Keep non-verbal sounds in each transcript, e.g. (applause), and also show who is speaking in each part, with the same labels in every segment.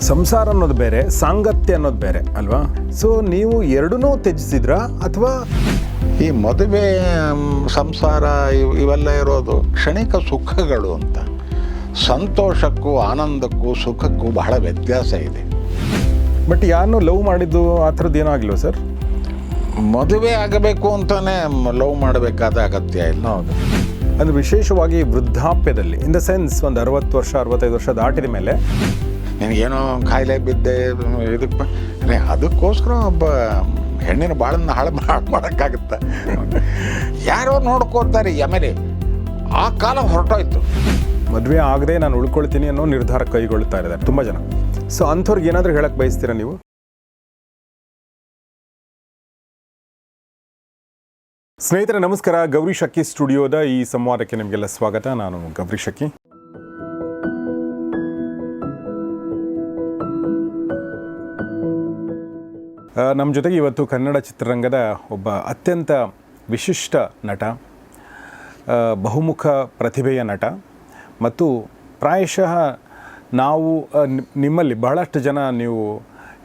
Speaker 1: ಸಂಸಾರ ಅನ್ನೋದು ಬೇರೆ ಸಾಂಗತ್ಯ ಅನ್ನೋದು ಬೇರೆ ಅಲ್ವಾ? ಸೊ ನೀವು ಎರಡನ್ನೂ ತ್ಯಜಿಸಿದ್ರಾ ಅಥವಾ
Speaker 2: ಈ ಮದುವೆ ಸಂಸಾರ ಇವ್- ಇವೆಲ್ಲ ಇರೋದು ಕ್ಷಣಿಕ ಸುಖಗಳು ಅಂತ. ಸಂತೋಷಕ್ಕೂ ಆನಂದಕ್ಕೂ ಸುಖಕ್ಕೂ ಬಹಳ ವ್ಯತ್ಯಾಸ ಇದೆ.
Speaker 1: ಬಟ್ ಯಾರನ್ನೂ ಲವ್ ಮಾಡಿದ್ದು ಆ ಥರದ್ದು ಏನೂ ಆಗಿಲ್ವ ಸರ್
Speaker 2: ಮದುವೆ ಆಗಬೇಕು ಅಂತಾನೆ ಲವ್ ಮಾಡಬೇಕಾದ ಅಗತ್ಯ ಇಲ್ಲ.
Speaker 1: ಹೌದು. ಅಂದರೆ ವಿಶೇಷವಾಗಿ ವೃದ್ಧಾಪ್ಯದಲ್ಲಿ ಇನ್ ದ ಸೆನ್ಸ್ ಒಂದು ಅರವತ್ತು ವರ್ಷ ಅರವತ್ತೈದು ವರ್ಷ ದಾಟಿದ ಮೇಲೆ
Speaker 2: ನಿನಗೇನೋ ಕಾಯಿಲೆ ಬಿದ್ದೆ ಇದಕ್ಕೆ ಅದಕ್ಕೋಸ್ಕರ ಒಬ್ಬ ಹೆಣ್ಣಿನ ಬಾಳನ್ನ ಹಾಳು ಹಾಳು ಮಾಡೋಕ್ಕಾಗುತ್ತ? ಯಾರೋ ನೋಡ್ಕೋತಾರೆ ಆಮೇಲೆ ಆ ಕಾಲ ಹೊರಟೋಯ್ತು.
Speaker 1: ಮದುವೆ ಆಗದೆ ನಾನು ಉಳ್ಕೊಳ್ತೀನಿ ಅನ್ನೋ ನಿರ್ಧಾರ ಕೈಗೊಳ್ತಾ ಇದ್ದಾರೆ ತುಂಬ ಜನ. ಸೊ ಅಂಥವ್ರಿಗೆ ಏನಾದರೂ ಹೇಳಕ್ಕೆ ಬಯಸ್ತೀರಾ ನೀವು? ಸ್ನೇಹಿತರೆ, ನಮಸ್ಕಾರ. ಗೌರಿ ಶಕ್ಕಿ ಸ್ಟುಡಿಯೋದ ಈ ಸಂವಾದಕ್ಕೆ ನಿಮಗೆಲ್ಲ ಸ್ವಾಗತ. ನಾನು ಗೌರಿ ಶಕ್ಕಿ ನಮ್ಮ ಜೊತೆಗೆ ಇವತ್ತು ಕನ್ನಡ ಚಿತ್ರರಂಗದ ಒಬ್ಬ ಅತ್ಯಂತ ವಿಶಿಷ್ಟ ನಟ ಬಹುಮುಖ ಪ್ರತಿಭೆಯ ನಟ ಮತ್ತು ಪ್ರಾಯಶಃ ನಾವು ನಿಮ್ಮಲ್ಲಿ ಬಹಳಷ್ಟು ಜನ ನೀವು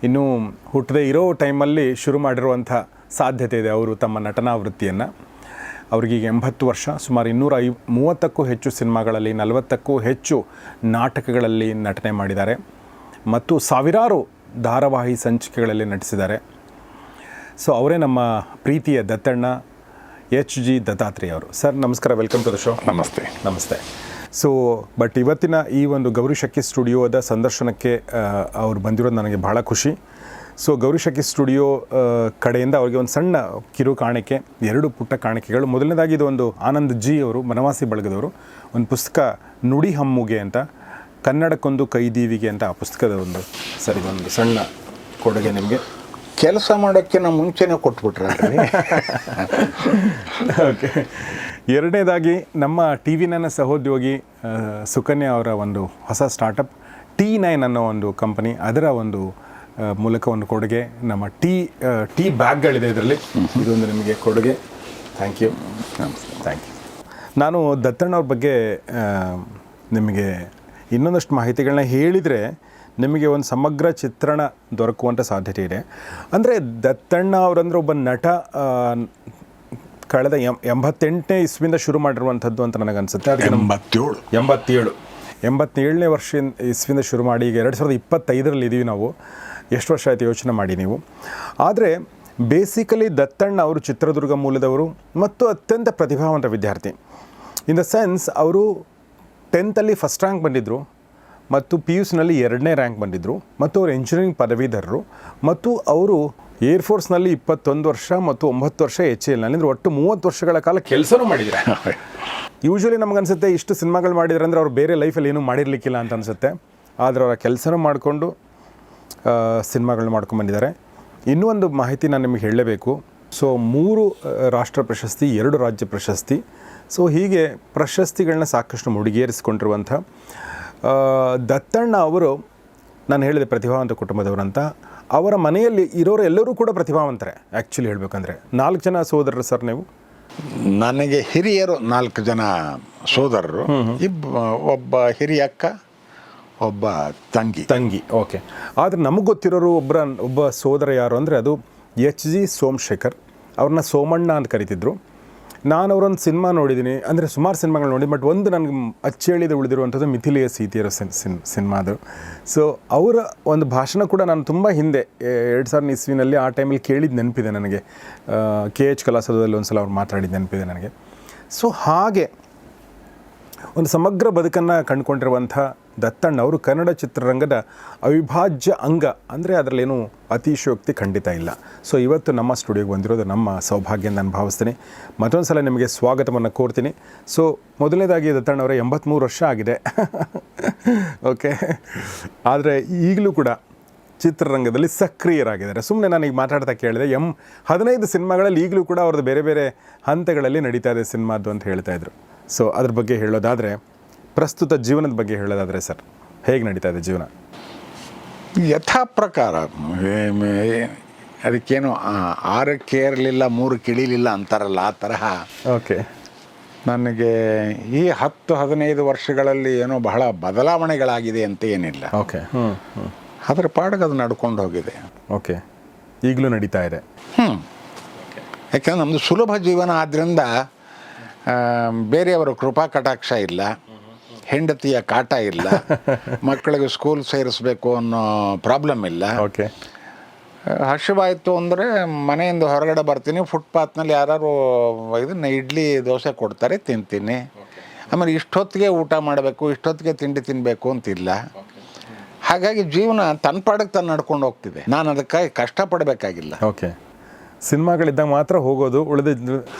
Speaker 1: ಇನ್ನೂ ಹುಟ್ಟದೇ ಇರೋ ಟೈಮಲ್ಲಿ ಶುರು ಮಾಡಿರುವಂಥ ಸಾಧ್ಯತೆ ಇದೆ ಅವರು ತಮ್ಮ ನಟನಾ ವೃತ್ತಿಯನ್ನು ಅವರಿಗೀಗ ಎಂಬತ್ತು ವರ್ಷ, ಸುಮಾರು ಇನ್ನೂರ ಐ, ಮೂವತ್ತಕ್ಕೂ ಹೆಚ್ಚು ಸಿನಿಮಾಗಳಲ್ಲಿ, ನಲವತ್ತಕ್ಕೂ ಹೆಚ್ಚು ನಾಟಕಗಳಲ್ಲಿ ನಟನೆ ಮಾಡಿದ್ದಾರೆ. ಮತ್ತು ಸಾವಿರಾರು ಧಾರಾವಾಹಿ ಸಂಚಿಕೆಗಳಲ್ಲಿ ನಟಿಸಿದ್ದಾರೆ. ಸೊ ಅವರೇ ನಮ್ಮ ಪ್ರೀತಿಯ ದತ್ತಣ್ಣ ಎಚ್ ಜಿ ದತ್ತಾತ್ರೇಯ ಅವರು. ಸರ್ ನಮಸ್ಕಾರ ವೆಲ್ಕಮ್ ಟು ದ ಶೋ
Speaker 2: ನಮಸ್ತೆ.
Speaker 1: ನಮಸ್ತೆ. ಸೊ ಬಟ್ ಇವತ್ತಿನ ಈ ಒಂದು ಗೌರಿ ಶಕ್ಕಿ ಸ್ಟುಡಿಯೋದ ಸಂದರ್ಶನಕ್ಕೆ ಅವರು ಬಂದಿರೋದು ನನಗೆ ಬಹಳ ಖುಷಿ. ಸೊ ಗೌರಿ ಶಕ್ಕಿ ಸ್ಟುಡಿಯೋ ಕಡೆಯಿಂದ ಅವರಿಗೆ ಒಂದು ಸಣ್ಣ ಕಿರು ಕಾಣಿಕೆ ಎರಡು ಪುಟ್ಟ ಕಾಣಿಕೆಗಳು. ಮೊದಲನೇದಾಗಿ ಇದು ಒಂದು ಆನಂದ್ ಜಿ ಅವರು ಬನವಾಸಿ ಬಳಗದವರು ಒಂದು ಪುಸ್ತಕ ನುಡಿ ಹಮ್ಮುಗೆ ಅಂತ. ಕನ್ನಡಕ್ಕೊಂದು ಕೈದೀವಿಗೆ ಅಂತ ಆ ಪುಸ್ತಕದ ಒಂದು ಸರಿ ಒಂದು ಸಣ್ಣ ಕೊಡುಗೆ ನಿಮಗೆ.
Speaker 2: ಕೆಲಸ ಮಾಡೋಕ್ಕಿಂತ ಮುಂಚೆನೇ ಕೊಟ್ಬಿಟ್ರೆ
Speaker 1: ಓಕೆ (laughs) ಎರಡನೇದಾಗಿ ನಮ್ಮ ಟಿ ವಿ ನನ್ನ ಸಹೋದ್ಯೋಗಿ ಸುಕನ್ಯಾ ಅವರ ಒಂದು ಹೊಸ ಸ್ಟಾರ್ಟಪ್ ಟಿ ನೈನ್ ಅನ್ನೋ ಒಂದು ಕಂಪನಿ ಅದರ ಒಂದು ಮೂಲಕ ಒಂದು ಕೊಡುಗೆ. ನಮ್ಮ ಟೀ ಟೀ ಬ್ಯಾಗ್ಗಳಿದೆ ಇದರಲ್ಲಿ. ಇದೊಂದು ನಿಮಗೆ ಕೊಡುಗೆ. ಥ್ಯಾಂಕ್ ಯು ಥ್ಯಾಂಕ್ ಯು ನಾನು ದತ್ತಣ್ಣವ್ರ ಬಗ್ಗೆ ನಿಮಗೆ ಇನ್ನೊಂದಷ್ಟು ಮಾಹಿತಿಗಳನ್ನ ಹೇಳಿದರೆ ನಿಮಗೆ ಒಂದು ಸಮಗ್ರ ಚಿತ್ರಣ ದೊರಕುವಂಥ ಸಾಧ್ಯತೆ ಇದೆ. ಅಂದರೆ ದತ್ತಣ್ಣ ಅವರಂದ್ರೆ ಒಬ್ಬ ನಟ ಕಳೆದ ಎಂ ಎಂಬತ್ತೆಂಟನೇ ಇಸ್ವಿಯಿಂದ ಶುರು ಮಾಡಿರುವಂಥದ್ದು ಅಂತ ನನಗನ್ಸುತ್ತೆ. ಅದಕ್ಕೆ
Speaker 2: ಎಂಬತ್ತೇಳು.
Speaker 1: ಎಂಬತ್ತೇಳು. ಎಂಬತ್ತೇಳನೇ ವರ್ಷ ಇಸ್ವಿಯಿಂದ ಶುರು ಮಾಡಿ ಈಗ ಎರಡು ಸಾವಿರದ ಇಪ್ಪತ್ತೈದರಲ್ಲಿ ಇದ್ದೀವಿ ನಾವು. ಎಷ್ಟು ವರ್ಷ ಆಯಿತು ಯೋಚನೆ ಮಾಡಿ ನೀವು. ಆದರೆ ಬೇಸಿಕಲಿ ದತ್ತಣ್ಣ ಅವರು ಚಿತ್ರದುರ್ಗ ಮೂಲದವರು ಮತ್ತು ಅತ್ಯಂತ ಪ್ರತಿಭಾವಂತ ವಿದ್ಯಾರ್ಥಿ. ಇನ್ ದ ಸೆನ್ಸ್ ಅವರು ಟೆಂತಲ್ಲಿ ಫಸ್ಟ್ ರ್ಯಾಂಕ್ ಬಂದಿದ್ದರು ಮತ್ತು ಪಿ ಯು ಸಿನಲ್ಲಿ ಎರಡನೇ ರ್ಯಾಂಕ್ ಬಂದಿದ್ದರು ಮತ್ತು ಅವರು ಇಂಜಿನಿಯರಿಂಗ್ ಪದವೀಧರರು ಮತ್ತು ಅವರು ಏರ್ಫೋರ್ಸ್ನಲ್ಲಿ ಇಪ್ಪತ್ತೊಂದು ವರ್ಷ ಮತ್ತು ಒಂಬತ್ತು ವರ್ಷ ಎಚ್ ಎಲ್ನಲ್ಲಿ ಅಂದರೆ ಒಟ್ಟು ಮೂವತ್ತು ವರ್ಷಗಳ ಕಾಲ ಕೆಲಸನೂ ಮಾಡಿದ್ದಾರೆ ಯೂಶ್ವಲಿ ನಮಗನ್ಸುತ್ತೆ ಇಷ್ಟು ಸಿನಿಮಾಗಳು ಮಾಡಿದ್ರೆ ಅಂದರೆ ಅವ್ರು ಬೇರೆ ಲೈಫಲ್ಲಿ ಏನೂ ಮಾಡಿರಲಿಕ್ಕಿಲ್ಲ ಅಂತ ಅನಿಸುತ್ತೆ. ಆದರೆ ಅವರ ಕೆಲಸನೂ ಮಾಡಿಕೊಂಡು ಸಿನಿಮಾಗಳನ್ನ ಮಾಡ್ಕೊಂಡ್ಬಂದಿದ್ದಾರೆ ಇನ್ನೂ ಒಂದು ಮಾಹಿತಿ ನಾನು ನಿಮಗೆ ಹೇಳಲೇಬೇಕು. ಸೊ ಮೂರು ರಾಷ್ಟ್ರ ಪ್ರಶಸ್ತಿ ಎರಡು ರಾಜ್ಯ ಪ್ರಶಸ್ತಿ. ಸೊ ಹೀಗೆ ಪ್ರಶಸ್ತಿಗಳನ್ನ ಸಾಕಷ್ಟು ಮುಡಿಗೇರಿಸಿಕೊಂಡಿರುವಂಥ ದತ್ತಣ್ಣ ಅವರು ನಾನು ಹೇಳಿದೆ ಪ್ರತಿಭಾವಂತ ಕುಟುಂಬದವರಂತ ಅವರ ಮನೆಯಲ್ಲಿ ಇರೋರು ಎಲ್ಲರೂ ಕೂಡ ಪ್ರತಿಭಾವಂತರೇ ಆ್ಯಕ್ಚುಲಿ ಹೇಳಬೇಕಂದ್ರೆ. ನಾಲ್ಕು ಜನ ಸೋದರರು ಸರ್ ನೀವು?
Speaker 2: ನನಗೆ ಹಿರಿಯರು ನಾಲ್ಕು ಜನ ಸೋದರರು. ಇಬ್ಬ ಒಬ್ಬ ಹಿರಿಯ ಅಕ್ಕ ಒಬ್ಬ ತಂಗಿ.
Speaker 1: ತಂಗಿ ಓಕೆ. ಆದರೆ ನಮಗೆ ಗೊತ್ತಿರೋರು ಒಬ್ಬರ ಒಬ್ಬ ಸೋದರ ಯಾರು ಅಂದರೆ ಅದು ಎಚ್ ಜಿ ಸೋಮಶೇಖರ್. ಅವ್ರನ್ನ ಸೋಮಣ್ಣ ಅಂತ ಕರಿತಿದ್ರು. ನಾನು ಅವರೊಂದು ಸಿನಿಮಾ ನೋಡಿದ್ದೀನಿ. ಅಂದರೆ ಸುಮಾರು ಸಿನಿಮಾಗಳು ನೋಡಿ, ಬಟ್ ಒಂದು ನನಗೆ ಅಚ್ಚೇಳಿದ ಉಳಿದಿರುವಂಥದ್ದು ಮಿಥಿಲಿಯ ಸೀತಿಯರ ಸಿನ್ ಸಿನ್, ಸಿನಿಮಾದು. ಸೊ ಅವರ ಒಂದು ಭಾಷಣ ಕೂಡ ನಾನು ತುಂಬ ಹಿಂದೆ ಎರಡು ಸಾವಿರದ ಇಸ್ವಿನಲ್ಲಿ ಆ ಟೈಮಲ್ಲಿ ಕೇಳಿದ ನೆನಪಿದೆ ನನಗೆ. ಕೆ ಎಚ್ ಕಲಾಸದಲ್ಲಿ ಒಂದು ಸಲ ಅವ್ರು ಮಾತಾಡಿದ ನೆನಪಿದೆ ನನಗೆ. ಸೊ ಹಾಗೆ ಒಂದು ಸಮಗ್ರ ಬದುಕನ್ನು ಕಂಡುಕೊಂಡಿರುವಂಥ ದತ್ತಣ್ಣ ಅವರು ಕನ್ನಡ ಚಿತ್ರರಂಗದ ಅವಿಭಾಜ್ಯ ಅಂಗ ಅಂದರೆ ಅದರಲ್ಲೇನು ಅತಿಶಯೋಕ್ತಿ ಖಂಡಿತ ಇಲ್ಲ. ಸೊ ಇವತ್ತು ನಮ್ಮ ಸ್ಟುಡಿಯೋಗೆ ಬಂದಿರೋದು ನಮ್ಮ ಸೌಭಾಗ್ಯ ನಾನು ಭಾವಿಸ್ತೀನಿ. ಮತ್ತೊಂದು ಸಲ ನಿಮಗೆ ಸ್ವಾಗತವನ್ನು ಕೋರ್ತೀನಿ. ಸೊ ಮೊದಲನೇದಾಗಿ ದತ್ತಣ್ಣವರ ಎಂಬತ್ತ್ಮೂರು ವರ್ಷ ಆಗಿದೆ. (laughs) ಓಕೆ ಆದರೆ ಈಗಲೂ ಕೂಡ ಚಿತ್ರರಂಗದಲ್ಲಿ ಸಕ್ರಿಯರಾಗಿದ್ದಾರೆ. ಸುಮ್ಮನೆ ನಾನು ಈಗ ಮಾತಾಡ್ತಾ ಕೇಳಿದೆ, ಎಂ ಹದಿನೈದು ಸಿನಿಮಾಗಳಲ್ಲಿ ಈಗಲೂ ಕೂಡ ಅವ್ರದ್ದು ಬೇರೆ ಬೇರೆ ಹಂತಗಳಲ್ಲಿ ನಡೀತಾ ಇದೆ ಸಿನಿಮಾದ್ದು ಅಂತ ಹೇಳ್ತಾ ಇದ್ರು. ಸೊ ಅದ್ರ ಬಗ್ಗೆ ಹೇಳೋದಾದರೆ ಪ್ರಸ್ತುತ ಜೀವನದ ಬಗ್ಗೆ ಹೇಳೋದಾದರೆ ಸರ್ ಹೇಗೆ ನಡೀತಾ ಇದೆ ಜೀವನ?
Speaker 2: ಯಥಾ ಪ್ರಕಾರ ಮೇ- ಅದಕ್ಕೇನು ಆರಕ್ಕೆ ಏರಲಿಲ್ಲ ಮೂರು ಕಿಳಿಲಿಲ್ಲ ಅಂತಾರಲ್ಲ ಆ ತರಹ.
Speaker 1: ಓಕೆ.
Speaker 2: ನನಗೆ ಈ ಹತ್ತು ಹದಿನೈದು ವರ್ಷಗಳಲ್ಲಿ ಏನೋ ಬಹಳ ಬದಲಾವಣೆಗಳಾಗಿದೆ ಅಂತ ಏನಿಲ್ಲ.
Speaker 1: ಓಕೆ. ಹ್ಞೂ ಹ್ಞೂ
Speaker 2: ಅದರ ಪಾಡಿಗೆ ಅದು ನಡ್ಕೊಂಡು ಹೋಗಿದೆ.
Speaker 1: ಓಕೆ. ಈಗಲೂ ನಡೀತಾ ಇದೆ.
Speaker 2: ಹ್ಞೂ ಯಾಕೆಂದ್ರೆ ನಮ್ಮದು ಸುಲಭ ಜೀವನ ಆದ್ದರಿಂದ ಬೇರೆಯವರ ಕೃಪಾ ಕಟಾಕ್ಷ ಇಲ್ಲ. ಹೆಂಡತಿಯ ಕಾಟ ಇಲ್ಲ. (laughs) ಮಕ್ಕಳಿಗೆ ಸ್ಕೂಲ್ ಸೇರಿಸಬೇಕು ಅನ್ನೋ ಪ್ರಾಬ್ಲಮ್ ಇಲ್ಲ.
Speaker 1: ಓಕೆ
Speaker 2: ಹಸಿವಾಯಿತು ಅಂದರೆ ಮನೆಯಿಂದ ಹೊರಗಡೆ ಬರ್ತೀನಿ ಫುಟ್ಪಾತ್ನಲ್ಲಿ ಯಾರು ಇದನ್ನ ಇಡ್ಲಿ ದೋಸೆ ಕೊಡ್ತಾರೆ ತಿಂತೀನಿ. ಆಮೇಲೆ ಇಷ್ಟೊತ್ತಿಗೆ ಊಟ ಮಾಡಬೇಕು ಇಷ್ಟೊತ್ತಿಗೆ ತಿಂಡಿ ತಿನ್ನಬೇಕು ಅಂತಿಲ್ಲ. ಹಾಗಾಗಿ ಜೀವನ ತನ್ನ ಪಾಡಕ್ಕೆ ತಾನು ನಡ್ಕೊಂಡು ಹೋಗ್ತಿದೆ. ನಾನು ಅದಕ್ಕಾಗಿ ಕಷ್ಟಪಡಬೇಕಾಗಿಲ್ಲ.
Speaker 1: ಓಕೆ ಸಿನಿಮಾಗಳಿದ್ದಾಗ ಮಾತ್ರ ಹೋಗೋದು ಉಳಿದ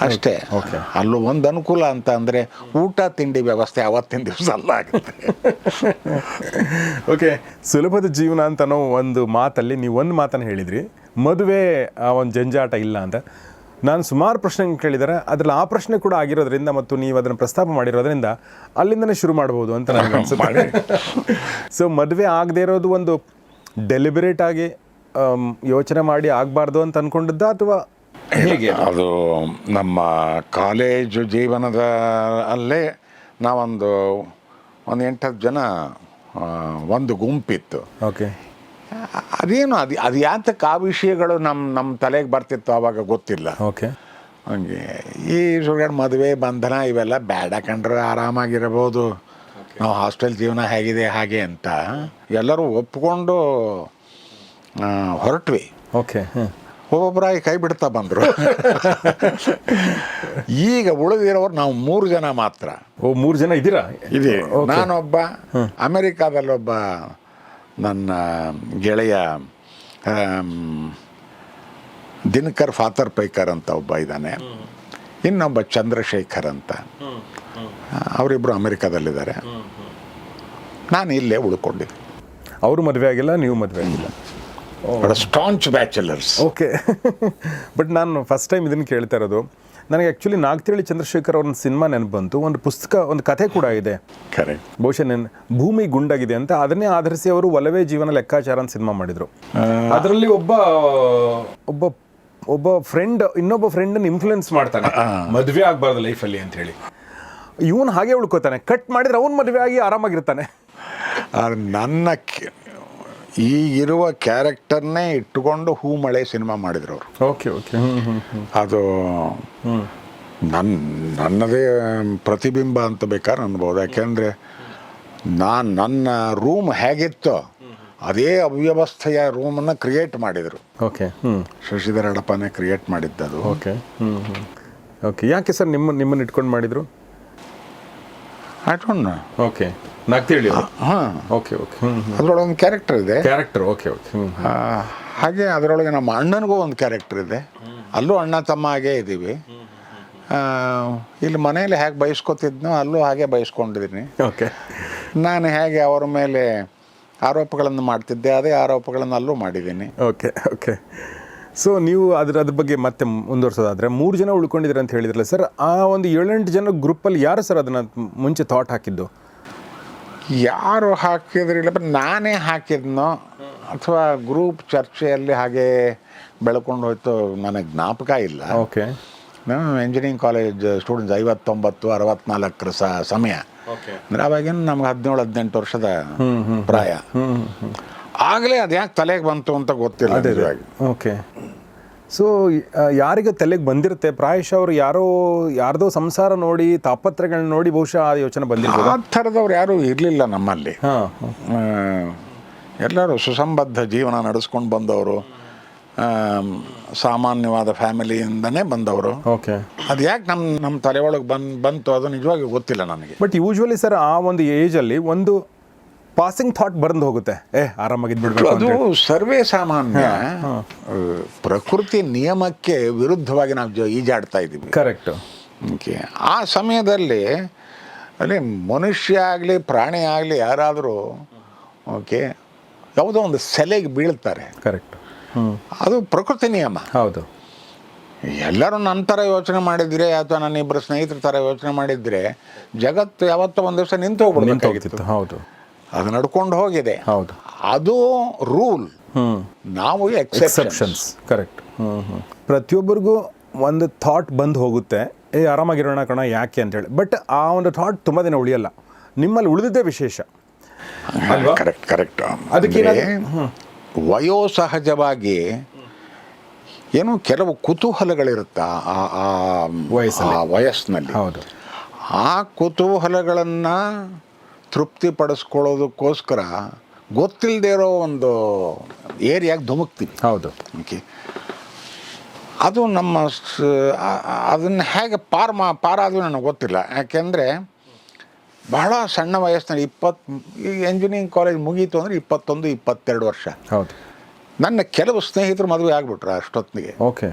Speaker 2: ಅಷ್ಟೇ.
Speaker 1: ಓಕೆ
Speaker 2: ಅಲ್ಲೂ ಒಂದು ಅನುಕೂಲ ಅಂತ ಅಂದರೆ ಊಟ ತಿಂಡಿ ವ್ಯವಸ್ಥೆ ಅವತ್ತಿನ ದಿವಸ ಅಲ್ಲ ಆಗುತ್ತೆ.
Speaker 1: ಓಕೆ ಸುಲಭದ ಜೀವನ ಅಂತ ಅನ್ನೋ ಒಂದು ಮಾತಲ್ಲಿ ನೀವು ಒಂದು ಮಾತನ್ನು ಹೇಳಿದ್ರಿ. ಮದುವೆ ಆ ಒಂದು ಜಂಜಾಟ ಇಲ್ಲ ಅಂತ. ನಾನು ಸುಮಾರು ಪ್ರಶ್ನೆ ಕೇಳಿದರೆ. ಅದ್ರಲ್ಲಿ ಆ ಪ್ರಶ್ನೆ ಕೂಡ ಆಗಿರೋದ್ರಿಂದ ಮತ್ತು ನೀವು ಅದನ್ನು ಪ್ರಸ್ತಾಪ ಮಾಡಿರೋದ್ರಿಂದ ಅಲ್ಲಿಂದನೇ ಶುರು ಮಾಡ್ಬೋದು ಅಂತ ನನಗೆ ಅನ್ಸುತ್ತೆ. ಸೊ ಮದುವೆ ಆಗದೆ ಇರೋದು ಒಂದು ಡೆಲಿಬರೇಟ್ ಆಗಿ ಯೋಚನೆ ಮಾಡಿ ಆಗಬಾರ್ದು ಅಂತ ಅನ್ಕೊಂಡಿದ್ದ ಅಥವಾ ಹೇಗೆ
Speaker 2: ಅದು? ನಮ್ಮ ಕಾಲೇಜು ಜೀವನದ ಅಲ್ಲೇ ನಾವೊಂದು ಒಂದು ಎಂಟತ್ತು ಜನ ಒಂದು ಗುಂಪಿತ್ತು.
Speaker 1: ಓಕೆ.
Speaker 2: ಅದೇನು ಅದು ಅದು ಯಾತಕ್ಕೆ ಆ ವಿಷಯಗಳು ನಮ್ಮ ನಮ್ಮ ತಲೆಗೆ ಬರ್ತಿತ್ತು ಆವಾಗ ಗೊತ್ತಿಲ್ಲ.
Speaker 1: ಓಕೆ.
Speaker 2: ಹಂಗೆ ಈ ಸುಳ್ಗಾಡ್ ಮದುವೆ ಬಂಧನ ಇವೆಲ್ಲ ಬೇಡ ಕಂಡ್ರೆ ಆರಾಮಾಗಿರಬಹುದು. ನಾವು ಹಾಸ್ಟೆಲ್ ಜೀವನ ಹೇಗಿದೆ ಹಾಗೆ ಅಂತ ಎಲ್ಲರೂ ಒಪ್ಕೊಂಡು ಆ, ಹೊರಟ್ವಿ.
Speaker 1: ಓಕೆ
Speaker 2: ಒಬ್ಬೊಬ್ಬರಾಗಿ ಕೈ ಬಿಡ್ತಾ ಬಂದರು. ಈಗ ಉಳಿದಿರೋರು ನಾವು ಮೂರು ಜನ ಮಾತ್ರ.
Speaker 1: ಓ ಮೂರು ಜನ ಇದ್ದೀರಾ?
Speaker 2: ಇದೆ ನಾನೊಬ್ಬ ಅಮೇರಿಕಾದಲ್ಲೊಬ್ಬ ನನ್ನ ಗೆಳೆಯ ದಿನಕರ್ ಫಾತರ್ ಪೈಕರ್ ಅಂತ ಒಬ್ಬ ಇದ್ದಾನೆ. ಇನ್ನೊಬ್ಬ ಚಂದ್ರಶೇಖರ್ ಅಂತ. ಅವರಿಬ್ಬರು ಅಮೆರಿಕಾದಲ್ಲಿದ್ದಾರೆ. ನಾನು ಇಲ್ಲೇ ಉಳ್ಕೊಂಡಿದ್ದೆ.
Speaker 1: ಅವರು ಮದುವೆ ಆಗಿಲ್ಲ ನೀವು ಮದುವೆ ಆಗಿಲ್ಲ.
Speaker 2: ಸ್ಟಾಂಚ್ ಬ್ಯಾಚುಲರ್ಸ್
Speaker 1: ಓಕೆ ಬಟ್ ನಾನು ಫಸ್ಟ್ ಟೈಮ್ ಇದನ್ನು ಕೇಳ್ತಾ ಇರೋದು. ನನಗೆ ಆ್ಯಕ್ಚುಲಿ ನಾಗ್ತಿಳಿ ಚಂದ್ರಶೇಖರ್ ಅವ್ರ ಸಿನಿಮಾ ನೆನಪು ಬಂತು. ಒಂದು ಪುಸ್ತಕ ಒಂದು ಕಥೆ ಕೂಡ ಇದೆ.
Speaker 2: ಕರೆಕ್ಟ್
Speaker 1: ಬಹುಶಃ ನೆನ್ ಭೂಮಿ ಗುಂಡಾಗಿದೆ ಅಂತ ಅದನ್ನೇ ಆಧರಿಸಿ ಅವರು ಒಲವೇ ಜೀವನ ಲೆಕ್ಕಾಚಾರ ಅಂತ ಸಿನಿಮಾ ಮಾಡಿದ್ರು. ಅದರಲ್ಲಿ ಒಬ್ಬ ಒಬ್ಬ ಒಬ್ಬ ಫ್ರೆಂಡ್ ಇನ್ನೊಬ್ಬ ಫ್ರೆಂಡನ್ನು ಇನ್ಫ್ಲುಯೆನ್ಸ್ ಮಾಡ್ತಾನೆ. ಮದುವೆ ಆಗಬಾರ್ದು ಲೈಫಲ್ಲಿ ಅಂತ ಹೇಳಿ ಇವನು ಹಾಗೆ ಉಳ್ಕೋತಾನೆ. ಕಟ್ ಮಾಡಿದ್ರೆ ಅವ್ನು ಮದುವೆ ಆಗಿ ಆರಾಮಾಗಿರ್ತಾನೆ.
Speaker 2: ನನ್ನ ಈಗಿರುವ ಕ್ಯಾರೆಕ್ಟರ್ನೇ ಇಟ್ಟುಕೊಂಡು ಹೂ ಮಳೆ ಸಿನಿಮಾ ಮಾಡಿದ್ರು ಅವರು.
Speaker 1: Okay okay.
Speaker 2: ಅದು ನನ್ನ ನನ್ನದೇ ಪ್ರತಿಬಿಂಬ ಅಂತ ಬೇಕಾದ್ರೆ ಅನ್ಬೋದು. ಯಾಕೆಂದರೆ ನಾನು ನನ್ನ ರೂಮ್ ಹೇಗಿತ್ತೋ ಅದೇ ಅವ್ಯವಸ್ಥೆಯ ರೂಮನ್ನು ಕ್ರಿಯೇಟ್ ಮಾಡಿದರು.
Speaker 1: ಓಕೆ
Speaker 2: ಶಶಿಧರ ಕ್ರಿಯೇಟ್ ಮಾಡಿದ್ದದು.
Speaker 1: ಓಕೆ ಓಕೆ ಯಾಕೆ ಸರ್ ನಿಮ್ಮ ನಿಮ್ಮನ್ನು ಇಟ್ಕೊಂಡು ಮಾಡಿದ್ರು?
Speaker 2: ಐ ಡೋಂಟ್ ನೋ
Speaker 1: ಓಕೆ ನಗ್ತಿಳಿ
Speaker 2: ಹಾಂ
Speaker 1: ಓಕೆ ಓಕೆ
Speaker 2: ಅದರೊಳಗೆ ಒಂದು ಕ್ಯಾರೆಕ್ಟರ್ ಇದೆ.
Speaker 1: ಕ್ಯಾರೆಕ್ಟರ್ ಓಕೆ ಓಕೆ
Speaker 2: ಹಾಗೆ ಅದರೊಳಗೆ ನಮ್ಮ ಅಣ್ಣನಿಗೂ ಒಂದು ಕ್ಯಾರೆಕ್ಟರ್ ಇದೆ. ಅಲ್ಲೂ ಅಣ್ಣ ತಮ್ಮ ಹಾಗೇ ಇದ್ದೀವಿ. ಇಲ್ಲಿ ಮನೆಯಲ್ಲಿ ಹೇಗೆ ಬಯಸ್ಕೊತಿದ್ನೋ ಅಲ್ಲೂ ಹಾಗೆ ಬಯಸ್ಕೊಂಡಿದ್ದೀನಿ.
Speaker 1: ಓಕೆ
Speaker 2: ನಾನು ಹೇಗೆ ಅವರ ಮೇಲೆ ಆರೋಪಗಳನ್ನು ಮಾಡ್ತಿದ್ದೆ ಅದೇ ಆರೋಪಗಳನ್ನು ಅಲ್ಲೂ ಮಾಡಿದ್ದೀನಿ.
Speaker 1: ಓಕೆ ಓಕೆ ಸೊ ನೀವು ಅದ್ರ ಅದ್ರ ಬಗ್ಗೆ ಮತ್ತೆ ಮುಂದುವರ್ಸೋದಾದ್ರೆ ಮೂರು ಜನ ಉಳ್ಕೊಂಡಿದ್ದೀರ ಅಂತ ಹೇಳಿದ್ರಲ್ಲ ಸರ್ ಆ ಒಂದು ಏಳೆಂಟು ಜನ ಗ್ರೂಪಲ್ಲಿ ಯಾರು ಸರ್ ಅದನ್ನು ಮುಂಚೆ ಥಾಟ್ ಹಾಕಿದ್ದು?
Speaker 2: ಯಾರು ಹಾಕಿದ್ರಿಲ್ಲ ಬಟ್ ನಾನೇ ಹಾಕಿದ್ನೋ ಅಥವಾ ಗ್ರೂಪ್ ಚರ್ಚೆಯಲ್ಲಿ ಹಾಗೆ ಬೆಳ್ಕೊಂಡು ಹೋಯ್ತು ನನಗೆ ಜ್ಞಾಪಕ ಇಲ್ಲ.
Speaker 1: ಓಕೆ
Speaker 2: ನಾನು ಇಂಜಿನಿಯರಿಂಗ್ ಕಾಲೇಜ್ ಸ್ಟೂಡೆಂಟ್ಸ್ ಐವತ್ತೊಂಬತ್ತು ಅರವತ್ನಾಲ್ಕರ ಸ ಸಮಯ.
Speaker 1: ಅಂದರೆ
Speaker 2: ಅಂದ್ರೆ ಅವಾಗಿನ ನಮ್ಗೆ ಹದಿನೇಳು ಹದಿನೆಂಟು ವರ್ಷದ ಪ್ರಾಯ. ಆಗಲೇ ಅದು ಯಾಕೆ ತಲೆಗೆ ಬಂತು ಅಂತ ಗೊತ್ತಿಲ್ಲ.
Speaker 1: ಓಕೆ ಸೊ ಯಾರಿಗೆ ತಲೆಗೆ ಬಂದಿರುತ್ತೆ? ಪ್ರಾಯಶಃ ಅವರು ಯಾರೋ ಯಾರ್ದೋ ಸಂಸಾರ ನೋಡಿ ತಾಪತ್ರಗಳನ್ನ ನೋಡಿ ಬಹುಶಃ ಆ ಯೋಚನೆ ಬಂದಿರ್ಬೋದು.
Speaker 2: ಆ ಥರದವ್ರು ಯಾರೂ ಇರಲಿಲ್ಲ ನಮ್ಮಲ್ಲಿ.
Speaker 1: ಹಾಂ
Speaker 2: ಎಲ್ಲರೂ ಸುಸಂಬದ್ಧ ಜೀವನ ನಡೆಸ್ಕೊಂಡು ಬಂದವರು. ಸಾಮಾನ್ಯವಾದ ಫ್ಯಾಮಿಲಿಯಿಂದನೇ ಬಂದವರು.
Speaker 1: ಓಕೆ.
Speaker 2: ಅದು ಯಾಕೆ ನಮ್ಮ ನಮ್ಮ ತಲೆ ಒಳಗೆ ಬಂದು ಬಂತು ಅದು ನಿಜವಾಗಿ ಗೊತ್ತಿಲ್ಲ ನನಗೆ.
Speaker 1: ಬಟ್ ಯೂಶ್ವಲಿ ಸರ್ ಆ ಒಂದು ಏಜಲ್ಲಿ ಒಂದು ಪಾಸಿಂಗ್ ಥಾಟ್ ಬಂದು ಹೋಗುತ್ತೆ. ಏ ಆರಾಮಾಗಿದ್ದು ಬಿಡ್ಬೇಕು
Speaker 2: ಅದು ಸರ್ವೇ ಸಾಮಾನ್ಯ. ಪ್ರಕೃತಿ ನಿಯಮಕ್ಕೆ ವಿರುದ್ಧವಾಗಿ ನಾವು ಈಜಾಡ್ತಾ ಇದ್ದೀವಿ.
Speaker 1: ಕರೆಕ್ಟ್.
Speaker 2: ಓಕೆ. ಆ ಸಮಯದಲ್ಲಿ ಅಲ್ಲಿ ಮನುಷ್ಯ ಆಗಲಿ ಪ್ರಾಣಿ ಆಗಲಿ ಯಾರಾದರೂ ಓಕೆ ಯಾವುದೋ ಒಂದು ಸೆಲೆಗೆ ಬೀಳ್ತಾರೆ.
Speaker 1: ಕರೆಕ್ಟ್.
Speaker 2: ಅದು ಪ್ರಕೃತಿ ನಿಯಮ.
Speaker 1: ಹೌದು.
Speaker 2: ಎಲ್ಲರೂ ನನ್ನ ಥರ ಯೋಚನೆ ಮಾಡಿದರೆ ಅಥವಾ ನನ್ನ ಇಬ್ಬರು ಸ್ನೇಹಿತರ ಥರ ಯೋಚನೆ ಮಾಡಿದರೆ ಜಗತ್ತು ಯಾವತ್ತೋ ಒಂದು ದಿವಸ ನಿಂತು
Speaker 1: ಹೋಗ್ಬೋದು
Speaker 2: ಹೋಗ್ಬಿಡ್ಬೇಕಾಗಿತ್ತು
Speaker 1: ಹೌದು.
Speaker 2: ಅದು ನಡ್ಕೊಂಡು ಹೋಗಿದೆ.
Speaker 1: ಹೌದು.
Speaker 2: ಅದು ರೂಲ್. ನಾವು ಎಕ್ಸೆಪ್ಷನ್ಸ್
Speaker 1: ಕರೆಕ್ಟ್ ಪ್ರತಿಯೊಬ್ಬರಿಗೂ ಒಂದು ಥಾಟ್ ಬಂದು ಹೋಗುತ್ತೆ. ಏ ಆರಾಮಾಗಿರೋಣ ಕಣ ಯಾಕೆ ಅಂತೇಳಿ ಬಟ್ ಆ ಒಂದು ಥಾಟ್ ತುಂಬ ದಿನ ಉಳಿಯಲ್ಲ. ನಿಮ್ಮಲ್ಲಿ ಉಳಿದಿದ್ದೇ ವಿಶೇಷ?
Speaker 2: ಕರೆಕ್ಟ್ ಕರೆಕ್ಟ್
Speaker 1: ಅದಕ್ಕೆ
Speaker 2: ವಯೋ ವಯೋಸಹಜವಾಗಿ ಏನು ಕೆಲವು ಕುತೂಹಲಗಳಿರುತ್ತ ಆ ಆ
Speaker 1: ವಯಸ್ಸಲ್ಲಿ.
Speaker 2: ಆ ವಯಸ್ಸಿನಲ್ಲಿ.
Speaker 1: ಹೌದು.
Speaker 2: ಆ ಕುತೂಹಲಗಳನ್ನು ತೃಪ್ತಿಪಡಿಸ್ಕೊಳ್ಳೋದಕ್ಕೋಸ್ಕರ ಗೊತ್ತಿಲ್ಲದೆ ಇರೋ ಒಂದು ಏರಿಯಾಗೆ ಧುಮುಕ್ತೀವಿ.
Speaker 1: ಹೌದು.
Speaker 2: ಓಕೆ. ಅದು ನಮ್ಮ ಅದನ್ನು ಹೇಗೆ ಪಾರ್ ಮಾ ಪಾರಾದರೂ ನನಗೆ ಗೊತ್ತಿಲ್ಲ. ಯಾಕೆಂದರೆ ಬಹಳ ಸಣ್ಣ ವಯಸ್ಸಿನಲ್ಲಿ ಇಪ್ಪತ್ತು ಈ ಎಂಜಿನಿಯರಿಂಗ್ ಕಾಲೇಜ್ ಮುಗೀತು ಅಂದರೆ ಇಪ್ಪತ್ತೊಂದು ಇಪ್ಪತ್ತೆರಡು ವರ್ಷ.
Speaker 1: ಹೌದು.
Speaker 2: ನನ್ನ ಕೆಲವು ಸ್ನೇಹಿತರು ಮದುವೆ ಆಗಿಬಿಟ್ರೆ ಅಷ್ಟೊತ್ತಿಗೆ.
Speaker 1: ಓಕೆ